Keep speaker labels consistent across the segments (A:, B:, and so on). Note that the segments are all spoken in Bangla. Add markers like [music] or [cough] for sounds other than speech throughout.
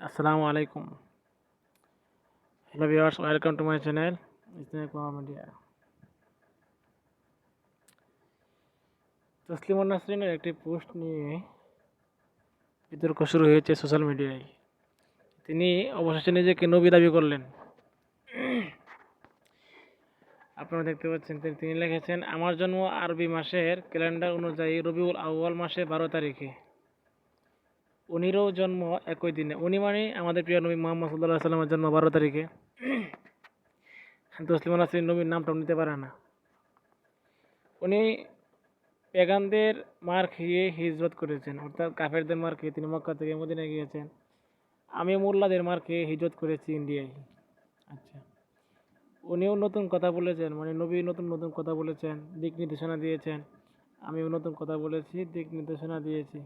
A: আসসালামু আলাইকুম hello viewers welcome to my channel Islamic media Taslima নাসরিনের একটি পোস্ট নিয়ে বিতর্ক শুরু হয়েছে সোশ্যাল মিডিয়ায় তিনি অবশেষে নিজেকে নবী দাবি করলেন। [clears throat] আপনারা দেখতে পাচ্ছেন তিনি- তিনি লিখেছেন, আমার জন্ম আরবি মাসের ক্যালেন্ডার অনুযায়ী রবিউল আউয়াল মাসে বারো তারিখে। উনিরও জন্ম একই দিনে। উনি মানে আমাদের প্রিয় নবী মোহাম্মদ সাল্লাহ সাল্লামের জন্ম বারো তারিখে। তসলিমা নাসরিন নবীর নামটাও নিতে পারে না। উনি পেগানদের মার খেয়ে হিজরত করেছেন। অর্থাৎ কাফেরদের মার খেয়ে তিনি মক্কা থেকে মদিনায় গিয়েছেন। আমি মোল্লাদের মার খেয়ে হিজরত করেছি ইন্ডিয়ায়। আচ্ছা। উনিও নতুন কথা বলেছেন মানে নবী নতুন নতুন কথা বলেছেন দিক নির্দেশনা দিয়েছেন। আমিও নতুন কথা বলেছি দিক নির্দেশনা দিয়েছি।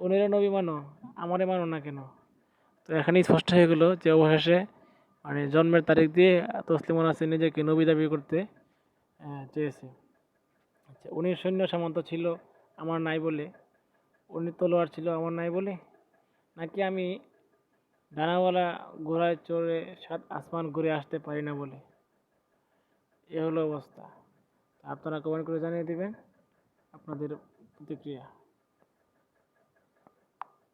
A: উনিরা নবী মানো, আমারে মানো না কেন? তো এখানেই স্পষ্ট হয়ে গেলো যে অবশেষে মানে জন্মের তারিখ দিয়ে তসলিমন নাসির নিজেকে নবী দাবি করতে চেয়েছে। আচ্ছা উনি সৈন্য সামন্ত ছিল আমার নাই বলে, উনি তলোয়ার ছিল আমার নাই বলে, নাকি আমি ডানাওয়ালা ঘোড়ায় চড়ে সাত আসমান ঘুরে আসতে পারি না বলে? এ হলো অবস্থা। আপনারা কমেন্ট করে জানিয়ে দিবেন আপনাদের প্রতিক্রিয়া।